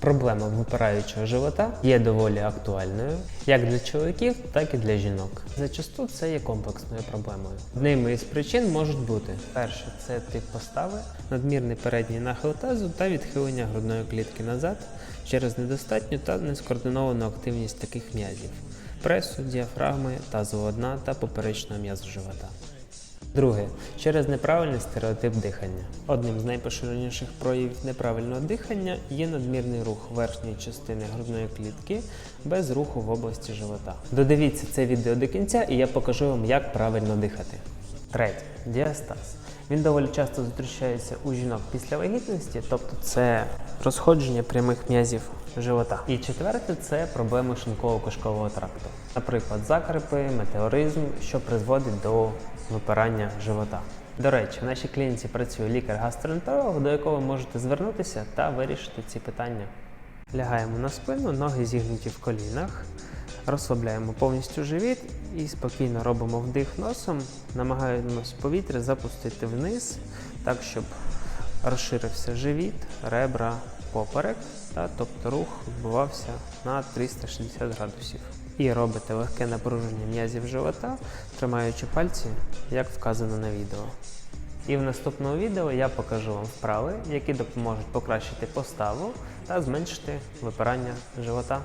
Проблема випираючого живота є доволі актуальною як для чоловіків, так і для жінок. Зачасту це є комплексною проблемою. Одними із причин можуть бути перше це тип постави, надмірний передній нахил тазу та відхилення грудної клітки назад через недостатню та нескоординовану активність таких м'язів пресу, діафрагми, тазового дна та поперечного м'язу живота. Друге, через неправильний стереотип дихання. Одним з найпоширеніших проявів неправильного дихання є надмірний рух верхньої частини грудної клітки без руху в області живота. Додивіться це відео до кінця, і я покажу вам, як правильно дихати. Третє діастаз. Він доволі часто зустрічається у жінок після вагітності, тобто це розходження прямих м'язів живота. І четверте це проблеми шлунково-кишкового тракту, наприклад, закрипи, метеоризм, що призводить до випирання живота. До речі, в нашій клініці працює лікар-гастроентеролог, до якого ви можете звернутися та вирішити ці питання. Лягаємо на спину, ноги зігнуті в колінах, розслабляємо повністю живіт і спокійно робимо вдих носом, намагаємось повітря запустити вниз, так щоб розширився живіт, ребра, поперек, та, тобто рух відбувався на 360 градусів. І робите легке напруження м'язів живота, тримаючи пальці, як вказано на відео. І в наступному відео я покажу вам вправи, які допоможуть покращити поставу та зменшити випирання живота.